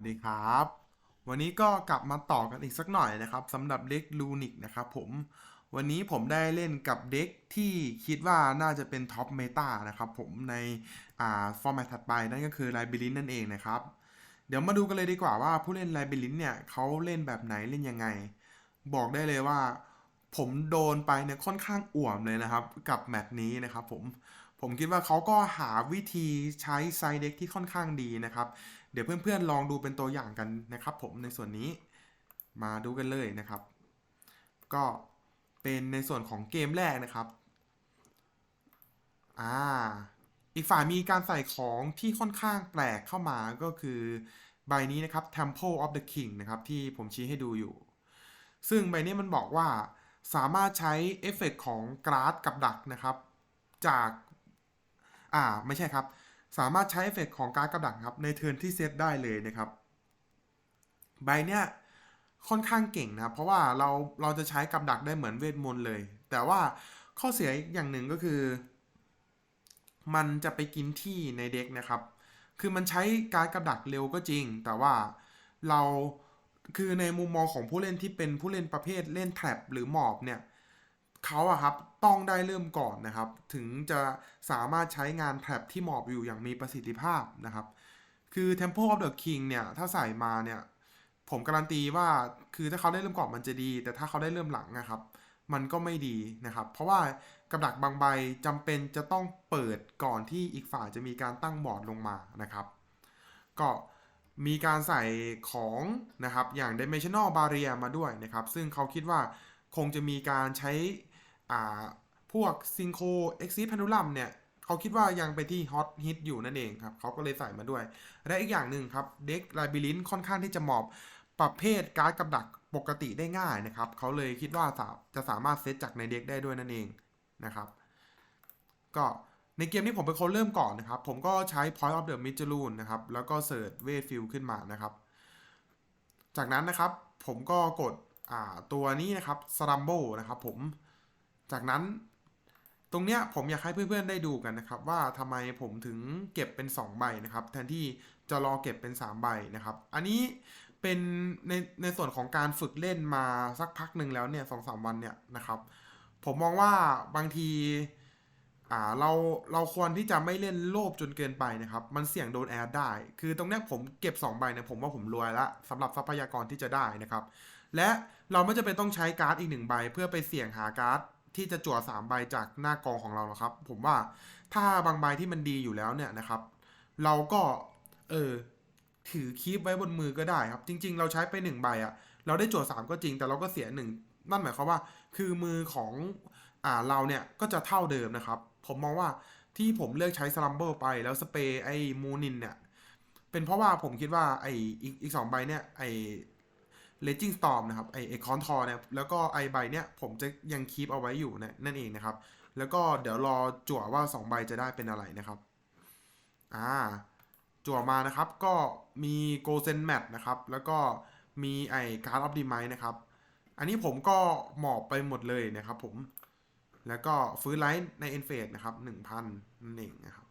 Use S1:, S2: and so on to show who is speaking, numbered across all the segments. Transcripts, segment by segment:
S1: วัสดีครับ วันนี้ก็กลับมาต่อกันอีกสักหน่อยนะครับสำหรับเด็กลูนิกนะครับผมวันนี้ผมได้เล่นกับเด็กที่คิดว่าน่าจะเป็นท็อปเมตานะครับผมในอ่าฟอร์แมตถัดไปนั่นก็คือไลบิลินนั่นเองนะครับ เดี๋ยวมาดูกันเลยดีกว่าว่าผู้เล่นไลบิลินเนี่ยเขาเล่นแบบไหนเล่นยังไง บอกได้เลยว่า ผมโดนไปเนี่ยค่อนข้างอ่วมเลยนะครับ กับแมตช์นี้นะครับผมผมคิดว่าเขาก็หาวิธีใช้ไซเด็กที่ค่อนข้างดีนะครับ เดี๋ยวเพื่อนๆลองดูเป็นตัวอย่างกันนะครับ ผมในส่วนนี้มาดูกันเลยนะครับ ก็เป็นในส่วนของเกมแรกนะครับอ่าอีกฝ่ายมีการใส่ของที่ค่อนข้างแปลกเข้ามาก็คือใบนี้นะครับ Temple of the King นะครับที่ผมชี้ให้ดูอยู่ ซึ่งใบนี้มันบอกว่าสามารถใช้เอฟเฟกต์ของกราดกับดักนะครับ จาก อ่า ไม่ใช่ครับ สามารถใช้เอฟเฟกต์ของการกับดักครับในเทิร์นที่เซตได้เลยนะครับ ใบเนี้ยค่อนข้างเก่งนะเพราะว่าเราเราจะใช้กับดักได้เหมือนเวทมนต์เลย แต่ว่าข้อเสียอย่างหนึ่งก็คือ มันจะไปกินที่ในเด็กนะครับ คือมันใช้การกับดักเร็วก็จริง แต่ว่าเราคือในมุมมองของผู้เล่นที่เป็นผู้เล่นประเภทเล่นแทร็บหรือหมอบเนี่ย เขาอะครับต้องได้เริ่มก่อนนะครับ ถึงจะสามารถใช้งานแทร็บที่หมอบอยู่อย่างมีประสิทธิภาพนะครับ คือ Temple of the King เนี่ย ถ้าใส่มาเนี่ย ผมการันตีว่าคือถ้าเขาได้เริ่มก่อนมันจะดี แต่ถ้าเขาได้เริ่มหลังนะครับ มันก็ไม่ดีนะครับ เพราะว่ากับดักบางใบจำเป็นจะต้องเปิดก่อนที่อีกฝ่ายจะมีการตั้งบอร์ดลงมานะครับ ก็มีการใส่ของนะครับอย่าง Dimensional Barrier มาด้วยนะครับ ซึ่งเขาคิดว่าคงจะมีการใช้ อ่าพวก Synchro Exit Pendulum เนี่ยเขาคิดว่ายังไปที่ฮอตฮิตอยู่นั่นเองครับเขาก็เลยใส่มาด้วย และอีกอย่างหนึ่งครับเด็กไลบิลินค่อนข้างที่จะเหมาะประเภทการ์ดกับดักปกติได้ง่ายนะครับ เขาเลยคิดว่าจะสามารถเซตจากในเด็กได้ด้วยนั่นเองนะครับ ก็ในเกมนี้ผมเป็นคนเริ่มก่อนนะครับ ผมก็ใช้ Point of the m i d g e l o o n นะครับ แล้วก็เสิร์ชเวทฟิลขึ้นมานะครับ จากนั้นนะครับผมก็กดตัวนี้นะครับ s r u m b l e นะครับผม จากนั้นตรงเนี้ยผมอยากให้เพื่อนๆได้ดูกันนะครับว่าทำไมผมถึงเก็บเป็น 2 ใบนะครับ แทนที่จะรอเก็บเป็น 3 ใบนะครับ อันนี้เป็นในในส่วนของการฝึกเล่นมาสักพักหนึ่งแล้วเนี่ยสองสามวันเนี่ยนะครับ ผมมองว่าบางทีอ่าเราเราควรที่จะไม่เล่นโลภจนเกินไปนะครับ มันเสี่ยงโดนแอดได้ คือตรงเนี้ยผมเก็บ 2 ใบเนี่ยผมว่าผมรวยละสำหรับทรัพยากรที่จะได้นะครับ และเราไม่จำเป็นต้องใช้การ์ดอีกหนึ่งใบ เพื่อไปเสี่ยงหาการ์ด ที่จะจั่วสามใบจากหน้ากองของเราหรอกครับ ผมว่าถ้าบางใบที่มันดีอยู่แล้วเนี่ยนะครับ เราก็เออถือคีบไว้บนมือก็ได้ครับ จริง ๆ เราใช้ไปหนึ่งใบอะเราได้จั่วสามก็จริงแต่เราก็เสียหนึ่งนั่นหมายความว่า คือมือของอ่าเราเนี่ยก็จะเท่าเดิมนะครับ ผมมองว่าที่ผมเลือกใช้สลัมเบอร์ไปแล้วสเปรย์ไอ้มูนินเนี่ยเป็นเพราะว่าผมคิดว่าไอ้อีกอีกสองใบเนี่ยไอ้ Raging Storm นะครับไอไอคอนทอเนี่ยแล้วก็ไอใบเนี่ยผมจะยังคีปเอาไว้อยู่นะนั่นเองนะครับ แล้วก็เดี๋ยวรอจั่วว่า 2 ใบจะได้เป็นอะไรนะครับอ่าจั่วมานะครับก็มีโกเซนแมทนะครับแล้วก็มีไอการ์ดออฟดีไมนะครับ อันนี้ผมก็หมอบไปหมดเลยนะครับผมแล้วก็ฟื้นไลท์ในเอ็นเฟสนะครับ1,000นั่นเองนะครับ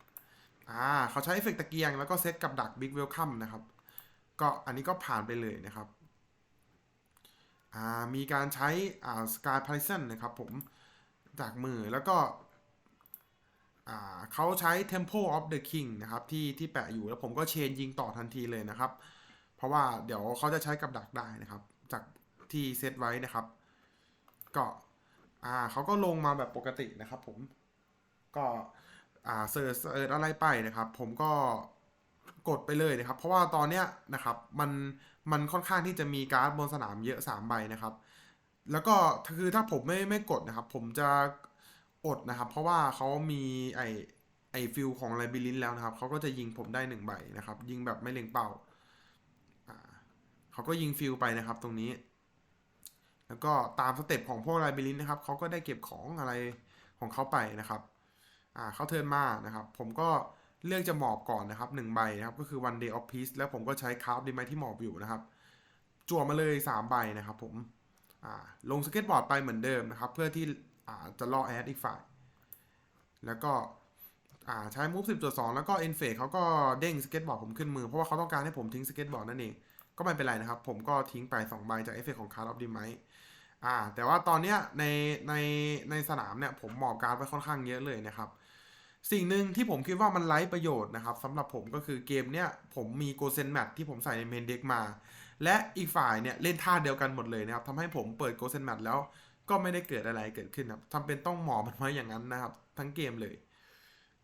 S1: อ่าเขาใช้เอฟเฟกต์ตะเกียงแล้วก็เซตกับดักบิ๊กเวลคัมนะครับ ก็อันนี้ก็ผ่านไปเลยนะครับ มีการใช้อ่า Sky p a r i s o n นะครับผมจากมือแล้วก็เขาใช้ Temple of the King นะครับที่ที่แปะอยู่แล้วผมก็เชนยิงต่อทันทีเลยนะครับ เพราะว่าเดี๋ยวเขาจะใช้กับดักได้นะครับ จากที่เซตไว้นะครับ ก็เขาก็ลงมาแบบปกตินะครับผมก็เสิร์เสิร์ชอะไรไปนะครับ ผมก็ กดไปเลยนะครับ เพราะว่าตอนเนี้ยนะครับมันมันค่อนข้างที่จะมีการ์ดบนสนามเยอะ 3 ใบนะครับ แล้วก็คือถ้าผมไม่ไม่กดนะครับ ผมจะอดนะครับ เพราะว่าเขามีไอไอฟิลของไลบิลินแล้วนะครับเขาก็จะยิงผมได้หนึ่งใบนะครับ ยิงแบบไม่เล็งเป้าอ่าเขาก็ยิงฟิลไปนะครับตรงนี้ แล้วก็ตามสเต็ปของพวกไลบิลินนะครับเขาก็ได้เก็บของอะไรของเขาไปนะครับ อ่าเขาเทิร์นมานะครับ ผมก็ เลือกจะหมอบก่อนนะครับหนึ่งใบนะครับก็คือ one day of peace แล้วผมก็ใช้คราฟดีไหมที่หมอบอยู่นะครับ จั่วมาเลย 3 ใบนะครับผมลงสเก็ตบอร์ดไปเหมือนเดิมนะครับ เพื่อที่จะล่อแอดอีกฝ่าย แล้วก็อ่าใช้ move 10.2แล้วก็ e n f a d e เขาก็เด้งสเก็ตบอร์ดผมขึ้นมือ เพราะว่าเขาต้องการให้ผมทิ้งสเก็ตบอร์ดนั่นเอง ก็ไม่เป็นไรนะครับ ผมก็ทิ้งไป2ใบจากเอฟเฟกของ Card of the Might อ่าแต่ว่าตอนเนี้ยในในในสนามเนี่ยผมหมอบการไว้ค่อนข้างเยอะเลยนะครับ สิ่งหนึ่งที่ผมคิดว่ามันไร้ประโยชน์นะครับสำหรับผมก็คือเกมเนี้ยผมมีโกเซนแมทที่ผมใส่ในเมนเด็กมา และอีกฝ่ายเนี่ยเล่นท่าเดียวกันหมดเลยนะครับทำให้ผมเปิดโกเซนแมทแล้วก็ไม่ได้เกิดอะไรเกิดขึ้นครับทำเป็นต้องหมอมันไว้อย่างนั้นนะครับ ทั้งเกมเลย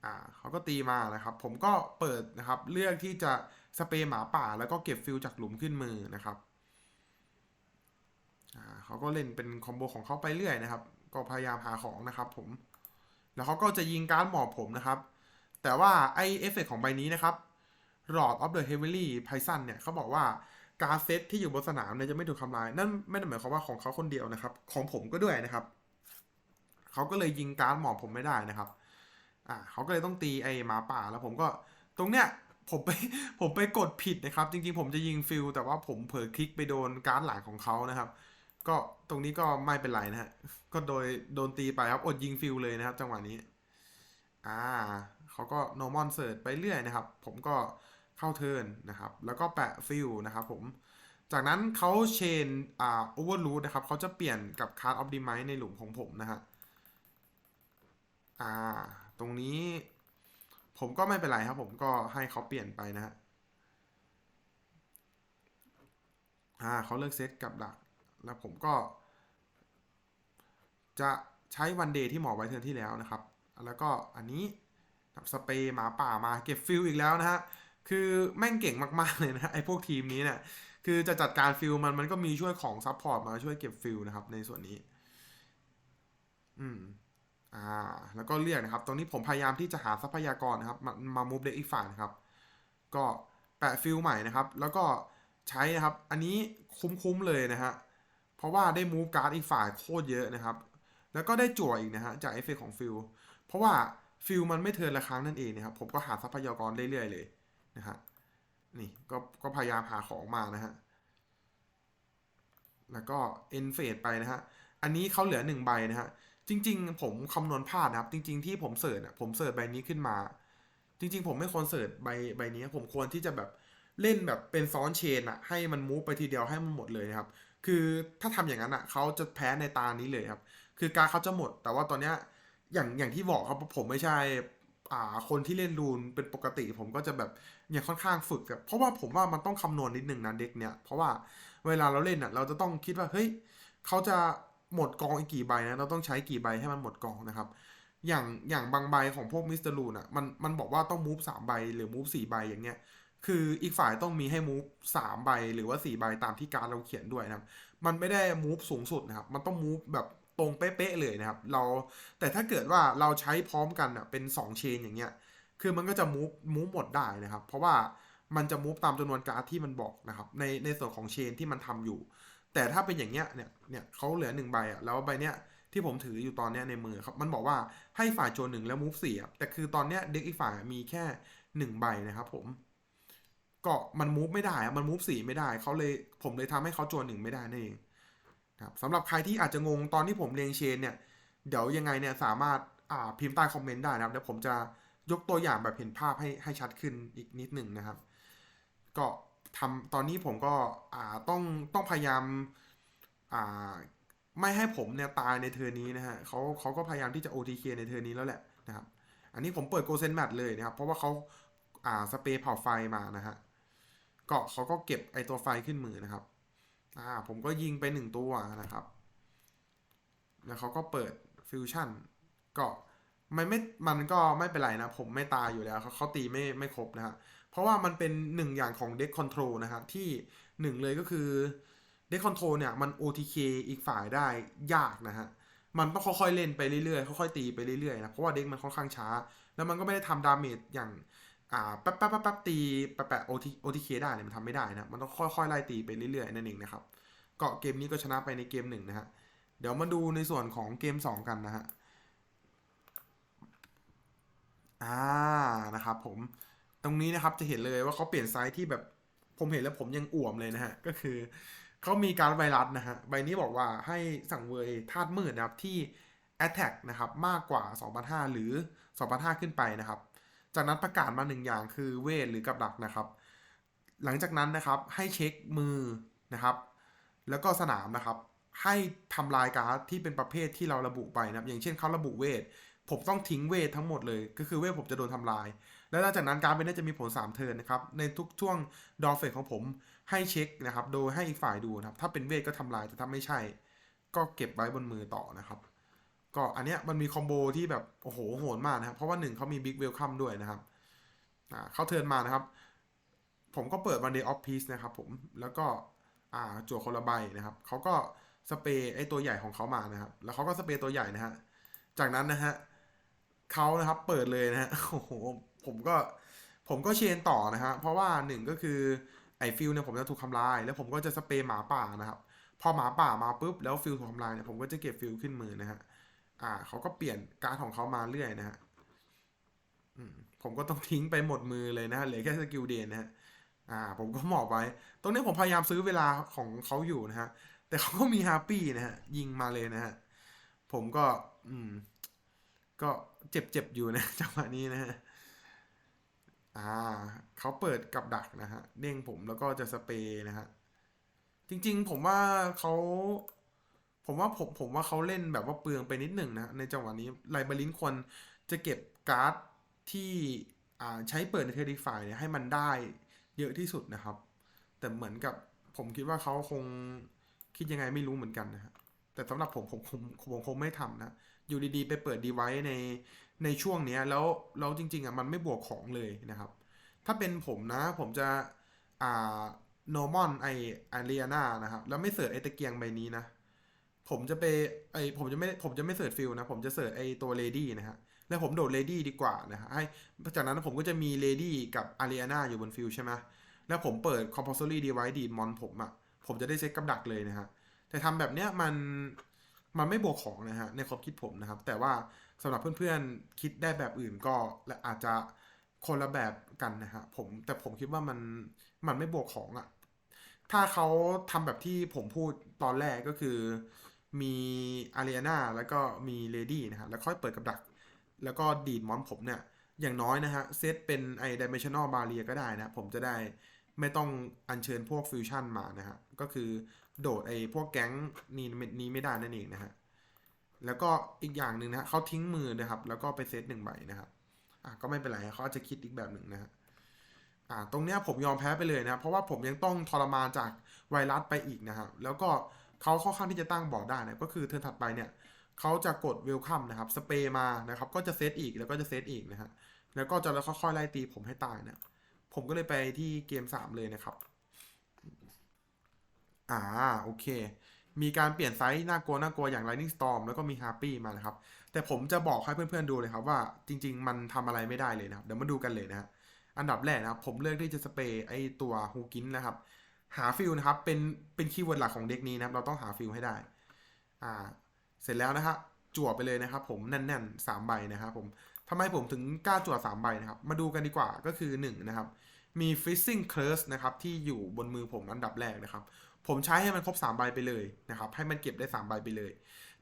S1: อ่าเขาก็ตีมานะครับ ผมก็เปิดนะครับเลือกที่จะสเปรย์หมาป่า แล้วก็เก็บฟิลจากหลุมขึ้นมือนะครับอ่าเขาก็เล่นเป็นคอมโบของเขาไปเรื่อยนะครับ ก็พยายามหาของนะครับ ผม แล้วเขาก็จะยิงการ์ดหมอบผมนะครับ แต่ว่าไอเอฟเฟกของใบนี้นะครับ Lord of the Heavenly Python เนี่ยเขาบอกว่าการเซตที่อยู่บนสนามเนี่ยจะไม่ถูกทำลาย นั่นไม่ได้หมายความว่าของเขาคนเดียวนะครับ ของผมก็ด้วยนะครับ เขาก็เลยยิงการ์ดหมอบผมไม่ได้นะครับ อ่าเขาก็เลยต้องตีไอหมาป่าแล้วผมก็ตรงเนี้ยผมไปผมไปกดผิดนะครับ จริงๆ ผมจะยิงฟิลแต่ว่าผมเผลอคลิกไปโดนการ์ดหลังของเขานะครับ ก็ตรงนี้ก็ไม่เป็นไรนะฮะ ก็โดยโดนตีไปครับ อดยิงฟิลเลยนะครับ จังหวะนี้ อ่าเขาก็ normal search ไปเรื่อยนะครับ ผมก็เข้าเทิร์นนะครับ แล้วก็แปะฟิลนะครับผม จากนั้นเขาเชนอ่า overload นะครับ เขาจะเปลี่ยนกับ card of the might ในหลุมของผมนะฮะ อ่า ตรงนี้ ผมก็ไม่เป็นไรครับ ผมก็ให้เขาเปลี่ยนไปนะฮะ อ่าเขาเลือกเซตกับดัก แล้วผมก็ จะใช้วันเดย์ที่หมอไว้เทิร์นที่แล้วนะครับ แล้วก็อันนี้สเปรย์หมาป่ามาเก็บฟิลอีกแล้วนะฮะ คือแม่งเก่งมาก ๆ เลยนะไอ้พวกทีมนี้เนี่ย คือจะจัดการฟิลมันมันก็มีช่วยของซัพพอร์ตมาช่วยเก็บฟิลนะครับในส่วนนี้ อืม อ่า แล้วก็เรียกนะครับ ตรงนี้ผมพยายามที่จะหาทรัพยากรนะครับ มามามูฟเด็กอีกฝ่ายนะครับ ก็แปะฟิลใหม่นะครับ แล้วก็ใช้นะครับ อันนี้คุ้มๆเลยนะฮะ ราะว่าได้มูฟการ์ดอีกฝ่ายโคตรเยอะนะครับ แล้วก็ได้จั่วอีกนะฮะจากเอฟเฟกของฟิลเพราะว่าฟิลมันไม่เทินละครั้งนั่นเองนะครับผมก็หาทรัพยากรเรื่อยๆเลยนะฮะนี่ก็ก็พยายามหาของมานะฮะแล้วก็เอ็นเฟดไปนะฮะอันนี้เขาเหลือหนึ่งใบนะฮะจริง ๆ ผมคำนวณพลาดนะครับ จริง ๆที่ผมเสิร์ชอะผมเสิร์ชใบนี้ขึ้นมา จริง ๆ ผมไม่ควรเสิร์ชใบใบนี้ ผมควรที่จะแบบเล่นแบบเป็นซ้อนเชนอะให้มันมูฟไปทีเดียวให้มันหมดเลยนะครับ คือถ้าทำอย่างนั้นอะเขาจะแพ้ในตานี้เลยครับ คือการเขาจะหมด แต่ว่าตอนเนี้ยอย่างอย่างที่บอกครับผมไม่ใช่อ่าคนที่เล่นรูนเป็นปกติ ผมก็จะแบบยังค่อนข้างฝึกอะเพราะว่าผมว่ามันต้องคำนวณนิดนึงนะเด็กเนี่ย เพราะว่าเวลาเราเล่นอะ เราจะต้องคิดว่าเฮ้ยเขาจะหมดกองอีกกี่ใบนะเราต้องใช้กี่ใบให้มันหมดกองนะครับ อย่างอย่างบางใบของพวกมิสเตอร์ลูนอะมันมันบอกว่าต้องมูฟสามใบหรือมูฟสี่ใบอย่างเงี้ย คืออีกฝ่ายต้องมีให้มูฟสามใบหรือว่าสี่ใบตามที่การเราเขียนด้วยนะครับ มันไม่ได้มูฟสูงสุดนะครับ มันต้องมูฟแบบตรงเป๊ะๆเลยนะครับ เราแต่ถ้าเกิดว่าเราใช้พร้อมกันอะเป็น2เชนอย่างเงี้ย คือมันก็จะมูฟมูฟหมดได้นะครับ เพราะว่ามันจะมูฟตามจำนวนการ์ดที่มันบอกนะครับ ในในส่วนของเชนที่มันทำอยู่ แต่ถ้าเป็นอย่างเงี้ยเนี่ยเนี่ยเขาเหลือหนึ่งใบอะแล้วใบเนี้ยที่ผมถืออยู่ตอนเนี้ยในมือครับ มันบอกว่าให้ฝ่ายโจนหนึ่งแล้วมูฟสี่อะแต่คือตอนเนี้ยเด็กอีกฝ่ายมีแค่หนึ่งใบนะครับผม ก็มันมูฟไม่ได้อะมันมูฟสีไม่ได้เขาเลยผมเลยทำให้เขาโจนหนึ่งไม่ได้นั่นเองนะครับสำหรับใครที่อาจจะงงตอนที่ผมเรียงเชนเนี่ยเดี๋ยวยังไงเนี่ยสามารถอ่าพิมพ์ใต้คอมเมนต์ได้นะครับเดี๋ยวผมจะยกตัวอย่างแบบเห็นภาพให้ให้ชัดขึ้นอีกนิดหนึ่งนะครับ ก็ทำตอนนี้ผมก็อ่าต้องต้องพยายามอ่าไม่ให้ผมเนี่ยตายในเทอร์นี้นะฮะเขาเขาก็พยายามที่จะ OTK ในเทอร์นี้แล้วแหละนะครับ อันนี้ผมเปิดโกเซนแมทเลยนะครับ เพราะว่าเขาอ่าสเปรย์เผาไฟมานะฮะ ก็เขาก็เก็บไอตัวไฟขึ้นมือนะครับ อ่า ผมก็ยิงไปหนึ่งตัวนะครับ แล้วเขาก็เปิดฟิวชั่นก็มันไม่มันก็ไม่เป็นไรนะ ผมไม่ตายอยู่แล้วเขาเขาตีไม่ไม่ครบนะฮะเพราะว่ามันเป็นหนึ่งอย่างของเด็กคอนโทรลนะครับที่หนึ่งเลยก็คือเด็กคอนโทรลเนี่ยมัน OTK อีกฝ่ายได้ยากนะฮะมันต้องค่อยๆเล่นไปเรื่อยๆค่อยๆตีไปเรื่อยๆนะเพราะว่าเด็กมันค่อนข้างช้า แล้วมันก็ไม่ได้ทำดาเมจอย่าง อ่าแป๊บแป๊บแป๊บแป๊บตีแป๊บแป๊บโอทีโอทีเคได้เนี่ยมันทำไม่ได้นะมันต้องค่อยๆไล่ตีไปเรื่อยๆนั่นเองนะครับก็เกมนี้ก็ชนะไปในเกมหนึ่งนะฮะเดี๋ยวมาดูในส่วนของเกมสองกันนะฮะอ่านะครับผมตรงนี้นะครับจะเห็นเลยว่าเขาเปลี่ยนไซส์ที่แบบผมเห็นแล้วผมยังอ่วมเลยนะฮะก็คือเขามีการไวรัสนะฮะใบนี้บอกว่าให้สั่งเวยธาตุมืดนะครับที่ Attack นะครับมากกว่า 2,500 หรือ 2,500 ขึ้นไปนะครับ จากนั้นประกาศมาหนึ่งอย่างคือเวทหรือกับดักนะครับ หลังจากนั้นนะครับให้เช็คมือนะครับ แล้วก็สนามนะครับ ให้ทำลายการ์ดที่เป็นประเภทที่เราระบุไปนะครับ อย่างเช่นเขาระบุเวทผมต้องทิ้งเวททั้งหมดเลย ก็คือเวทผมจะโดนทำลาย แล้วหลังจากนั้นการ์ดเป็นนี้จะมีผล 3 เทิร์นนะครับ ในทุกช่วงดอฟเฟกของผมให้เช็คนะครับ โดยให้อีกฝ่ายดูนะครับ ถ้าเป็นเวทก็ทำลายแต่ถ้าไม่ใช่ ก็เก็บไว้บนมือต่อนะครับ ก็อันเนี้ยมันมีคอมโบที่แบบ โอ้โหโหดมากนะครับเพราะว่าหนึ่งเขามีบิ๊กเวลคัมด้วยนะครับอ่าเขาเทิร์นมานะครับ ผมก็เปิด Monday of Peace นะครับผมแล้วก็อ่าจั่วคนละใบนะครับเขาก็สเปรย์ไอตัวใหญ่ของเขามานะครับ แล้วเขาก็สเปรย์ตัวใหญ่นะฮะจากนั้นนะฮะเขานะครับเปิดเลยนะฮะโอ้โหผมก็ผมก็เชนต่อนะฮะเพราะว่าหนึ่งก็คือไอฟิลเนี่ยผมจะถูกทำลาย แล้วผมก็จะสเปรย์หมาป่านะครับ พอหมาป่ามาปุ๊บแล้วฟิลถูกทำลายเนี่ยผมก็จะเก็บฟิลขึ้นมือนะฮะ อ่าเขาก็เปลี่ยนการ์ดของเขามาเรื่อยนะฮะผมก็ต้องทิ้งไปหมดมือเลยนะฮะเหลือแค่สกิลเดนนะฮะอ่า ผมก็หมอบไว้ ตรงนี้ผมพยายามซื้อเวลาของเขาอยู่นะฮะ แต่เขาก็มีฮาปี้นะฮะ ยิงมาเลยนะฮะ ผมก็ อืม ก็เจ็บเจ็บอยู่นะจังหวะนี้นะฮะ อ่า เขาเปิดกับดักนะฮะ เด้งผมแล้วก็จะสเปรย์นะฮะ จริง ๆ ผมว่าเขา ผมว่าผมผมว่าเขาเล่นแบบว่าเปลืองไปนิดหนึ่งนะ ในจังหวะนี้ไลบารินควรจะเก็บการ์ดที่ใช้เปิดในเทอร์ดิฟายเนี่ยให้มันได้เยอะที่สุดนะครับ แต่เหมือนกับผมคิดว่าเขาคงคิดยังไงไม่รู้เหมือนกันนะฮะแต่สำหรับผมผมผมผมคงไม่ทำนะ อยู่ดีๆ ไปเปิดดีไว้ในในช่วงเนี้ยแล้วแล้วจริง ๆอะมันไม่บวกของเลยนะครับ ถ้าเป็นผมนะผมจะอ่าโนมอนไออารีนานะครับ แล้วไม่เสิร์ชไอตะเกียงใบนี้นะ ผมจะไปไอผมจะไม่ผมจะไม่เสิร์ชฟิลนะ ผมจะเสิร์ชไอตัวเลดี้นะฮะ แล้วผมโดดเลดี้ดีกว่านะฮะให้จากนั้นผมก็จะมีเลดี้กับอารีนาอยู่บนฟิลใช่ไหมแล้วผมเปิด compulsory device ดีดมอนผมอะ่ะ ผมจะได้เซ็ตกับดักเลยนะฮะ แต่ทำแบบเนี้ยมันมันไม่บวกของนะฮะ ในความคิดผมนะครับ แต่ว่าสำหรับเพื่อนๆ คิดได้แบบอื่นก็และอาจจะคนละแบบกันนะฮะผมแต่ผมคิดว่ามันมันไม่บวกของอะ่ะ ถ้าเขาทำแบบที่ผมพูดตอนแรกก็คือ มีอารีนาแล้วก็มีเลดี้นะฮะแล้วค่อยเปิดกับดัก แล้วก็ดีดมอนผมเนี่ย อย่างน้อยนะฮะ เซตเป็นไอ dimensional barrier ก็ได้นะ ผมจะได้ไม่ต้องอัญเชิญพวกฟิวชั่นมานะฮะ ก็คือโดดไอพวกแก๊งนี้นี้ไม่ได้นั่นเองนะฮะ แล้วก็อีกอย่างหนึ่งนะฮะเขาทิ้งมือนะครับ แล้วก็ไปเซตหนึ่งใบนะครับอะก็ไม่เป็นไรเขาอาจจะคิดอีกแบบหนึ่งนะฮะอ่าตรงเนี้ยผมยอมแพ้ไปเลยนะ เพราะว่าผมยังต้องทรมานจากไวรัสไปอีกนะครับ แล้วก็ เขาค่อนข้างที่จะตั้งบอร์ดได้นะก็คือเทิร์นถัดไปเนี่ยเขาจะกดเวลคัมนะครับสเปย์มานะครับก็จะเซตอีกแล้วก็จะเซตอีกนะฮะแล้วก็จะแล้วค่อยๆไล่ตีผมให้ตายนะผมก็เลยไปที่เกม 3 เลยนะครับ อ่าโอเค มีการเปลี่ยนไซส์น่ากลัวน่ากลัวอย่าง Lightning Storm แล้วก็มี Harpy มานะครับ แต่ผมจะบอกให้เพื่อนๆดูเลยครับว่าจริง ๆ มันทำอะไรไม่ได้เลยนะครับ เดี๋ยวมาดูกันเลยนะฮะอันดับแรกนะครับ ผมเลือกที่จะสเปรย์ไอตัวฮูกินนะครับ หาฟิลนะครับ เป็นเป็นคีย์เวิร์ดหลักของเด็กนี้นะครับ เราต้องหาฟิลให้ได้ อ่า เสร็จแล้วนะครับจั่วไปเลยนะครับ ผมแน่นๆสามใบนะครับ ผมทำไมผมถึงกล้าจั่วสามใบนะครับ มาดูกันดีกว่าก็คือ1นงนะครับ มี Freezing Curse นะครับ ที่อยู่บนมือผมอันดับแรกนะครับ ผมใช้ให้มันครบ3ใบไปเลยนะครับ ให้มันเก็บได้3ใบไปเลย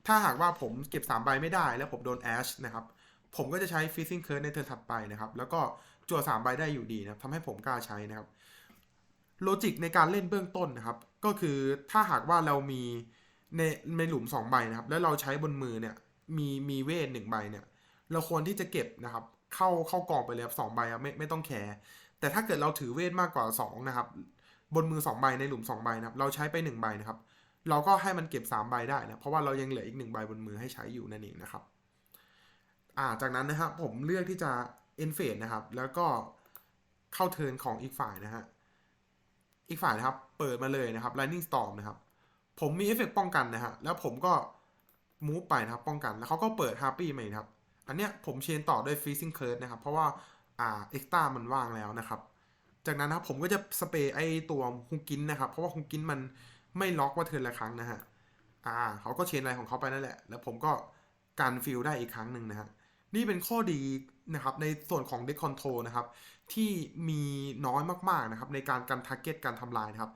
S1: ถ้าหากว่าผมเก็บ3ใบไม่ได้แล้วผมโดน Ash นะครับผมก็จะใช้ Freezing Curse ในเทิร์นถัดไปนะครับ แล้วก็จั่ว3ใบได้อยู่ดีนะครับทำให้ผมกล้าใช้นะครับ โลจิกในการเล่นเบื้องต้นนะครับ ก็คือถ้าหากว่าเรามีในในหลุม 2 ใบนะครับ แล้วเราใช้บนมือเนี่ยมีมีเวทหนึ่งใบเนี่ยเราควรที่จะเก็บนะครับ เข้าเข้ากองไปเลยครับสองใบครับไม่ไม่ต้องแคร์แต่ถ้าเกิดเราถือเวทมากกว่า 2 นะครับ บนมือ 2 ใบในหลุม 2 ใบนะครับ เราใช้ไป 1 ใบนะครับ เราก็ให้มันเก็บ 3 ใบได้นะ เพราะว่าเรายังเหลืออีก 1 ใบบนมือให้ใช้อยู่นั่นเองนะครับอ่าจากนั้นนะครับผมเลือกที่จะเอนเฟดนะครับ แล้วก็เข้าเทิร์นของอีกฝ่ายนะฮะ อีกฝ่ายนะครับ เปิดมาเลยนะครับ Lightning Storm นะครับ ผมมีเอฟเฟกต์ป้องกันนะฮะ แล้วผมก็มูฟไปนะครับ ป้องกัน แล้วเขาก็เปิด Harpy ใหม่นะครับ อันเนี้ยผมเชนต่อด้วย Freezing Curse นะครับ เพราะว่า อ่า เอ็กตามันว่างแล้วนะครับ จากนั้นนะครับผมก็จะสเปรย์ไอตัวฮุกกินนะครับ เพราะว่าฮุกกินมันไม่ล็อกว่าเทิร์นละครั้งนะฮะ อ่า เขาก็เชนอะไรของเขาไปนั่นแหละ แล้วผมก็การฟิลได้อีกครั้งหนึ่งนะฮะ นี่เป็นข้อดีนะครับในส่วนของเด็กคอนโทรนะครับที่มีน้อยมากๆนะครับในการการทาร์เก็ตการทำลายนะครับ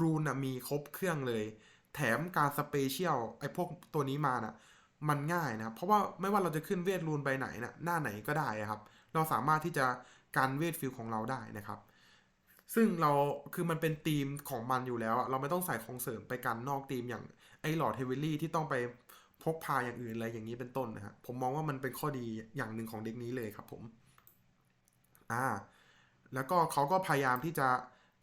S1: รูนะมีครบเครื่องเลย แถมการสเปเชียลไอ้พวกตัวนี้มานะ่ะมันง่ายนะเพราะว่าไม่ว่าเราจะขึ้นเวทรูนใบไหนนะหน้าไหนก็ได้อะครับ เราสามารถที่จะการเวทฟิลของเราได้นะครับ ซึ่งเราคือมันเป็นธีมของมันอยู่แล้ว เราไม่ต้องใส่ของเสริมไปกันนอกธีมอย่างไอ้หลอดเฮเวลี่ที่ต้องไปพกพาอย่างอื่นอะไรอย่างนี้เป็นต้นนะฮะผมมองว่ามันเป็นข้อดีอย่างหนึ่งของเด็กนี้เลยครับผม อ่าแล้วก็เขาก็พยายามที่จะ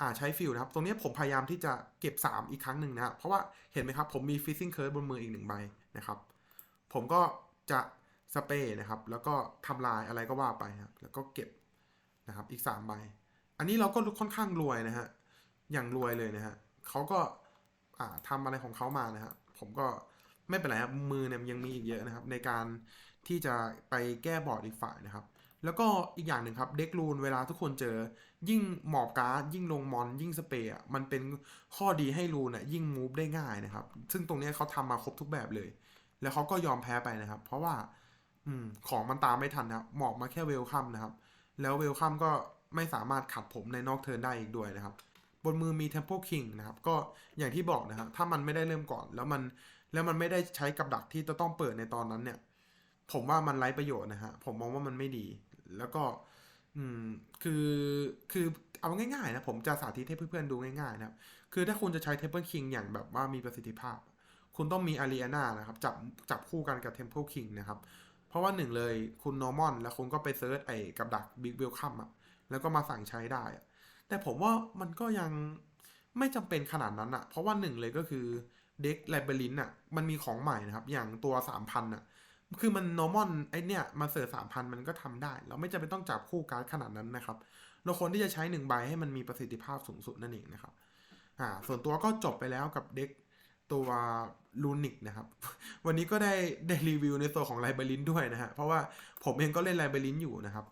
S1: อ่าใช้ฟิลนะครับ ตรงนี้ผมพยายามที่จะเก็บ 3 อีกครั้งหนึ่งนะครับเพราะว่าเห็นไหมครับ ผมมีฟิซซิ่งเคิร์ดบนมืออีกหนึ่งใบนะครับ ผมก็จะสเปรย์นะครับ แล้วก็ทำลายอะไรก็ว่าไปครับแล้วก็เก็บนะครับอีก 3 ใบ อันนี้เราก็ค่อนข้างรวยนะฮะอย่างรวยเลยนะฮะเขาก็อ่าทำอะไรของเขามานะฮะผมก็ไม่เป็นไรครับมือเนี่ยยังมีอีกเยอะนะครับ ในการที่จะไปแก้บอร์ดอีกฝ่ายนะครับ แล้วก็อีกอย่างหนึ่งครับเด็กรูนเวลาทุกคนเจอ ยิ่งหมอบการ์ดยิ่งลงมอน ยิ่งสเปรย์มันเป็นข้อดีให้รูนอะยิ่งมูฟได้ง่ายนะครับ ซึ่งตรงนี้เขาทำมาครบทุกแบบเลย แล้วเขาก็ยอมแพ้ไปนะครับ เพราะว่าอืมของมันตามไม่ทันนะครับหมอบมาแค่เวลคัมนะครับ แล้วเวลคัมก็ไม่สามารถขัดผมในนอกเทิร์นได้อีกด้วยนะครับ บนมือมี Temple King นะครับก็อย่างที่บอกนะครับถ้ามันไม่ได้เริ่มก่อน แล้วมันแล้วมันไม่ได้ใช้กับดักที่จะต้องเปิดในตอนนั้นเนี่ย ผมว่ามันไร้ประโยชน์นะฮะ ผมมองว่ามันไม่ดี แล้วก็ อืม คือ คือเอาง่ายๆนะ ผมจะสาธิตให้เพื่อนๆดูง่ายๆนะครับ คือถ้าคุณจะใช้ Temple King อย่างแบบว่ามีประสิทธิภาพ คุณต้องมี Ariana นะครับ จับ จับคู่กันกับ Temple King นะครับ เพราะว่าหนึ่งเลยคุณ Normal แล้วคุณก็ไปเซิร์ชไอ้กับดัก Big Welcome อะแล้วก็มาสั่งใช้ได้อะแต่ผมว่ามันก็ยังไม่จำเป็นขนาดนั้นอะเพราะว่าหนึ่งเลยก็คือเด็กไลบลินอะมันมีของใหม่นะครับ อย่างตัว3,000อะ คือมัน normal ไอเนี่ยมาเสิร์ฟ3,000มันก็ทำได้ เราไม่จำเป็นต้องจับคู่การ์ดขนาดนั้นนะครับ เราควรที่จะใช้หนึ่งใบให้มันมีประสิทธิภาพสูงสุดนั่นเองนะครับ อ่า ส่วนตัวก็จบไปแล้วกับเด็กตัวลูนิกนะครับ วันนี้ก็ได้ได้รีวิวในตัวของไลเบลินด้วยนะฮะ เพราะว่าผมเองก็เล่นไลเบลินอยู่นะครับ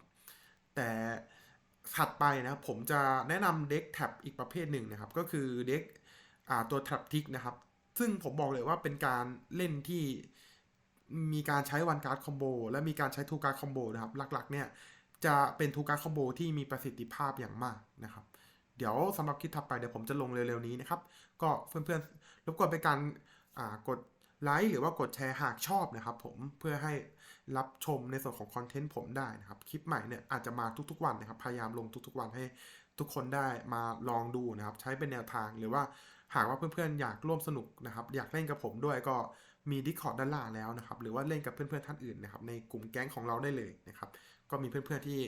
S1: แต่ถัดไปนะผมจะแนะนำเด็กแท็บอีกประเภทหนึ่งนะครับ ก็คือเด็กอ่าตัวแท็บทิกนะครับ ซึ่งผมบอกเลยว่าเป็นการเล่นที่ มีการใช้วันการ์ดคอมโบและมีการใช้ทูการ์ดคอมโบนะครับ หลักๆ เนี่ยจะเป็นทูการ์ดคอมโบที่มีประสิทธิภาพอย่างมากนะครับ เดี๋ยวสำหรับคลิปถัดไปเดี๋ยวผมจะลงเร็วๆนี้นะครับ ก็เพื่อนๆรบกวนเป็นการกดไลค์หรือว่ากดแชร์หากชอบนะครับผมเพื่อให้รับชมในส่วนของคอนเทนต์ผมได้นะครับ คลิปใหม่เนี่ยอาจจะมาทุกๆวันนะครับ พยายามลงทุกๆวันให้ทุกคนได้มาลองดูนะครับ ใช้เป็นแนวทางหรือว่าหากว่าเพื่อนๆอยากร่วมสนุกนะครับ อยากเล่นกับผมด้วยก็ มี Discord ด้านล่างแล้วนะครับ หรือว่าเล่นกับเพื่อนๆท่านอื่นนะครับ ในกลุ่มแก๊งของเราได้เลยนะครับ ก็มีเพื่อนๆที่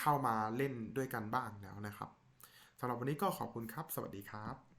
S1: เข้ามาเล่นด้วยกันบ้างแล้วนะครับสำหรับวันนี้ก็ขอบคุณครับ สวัสดีครับ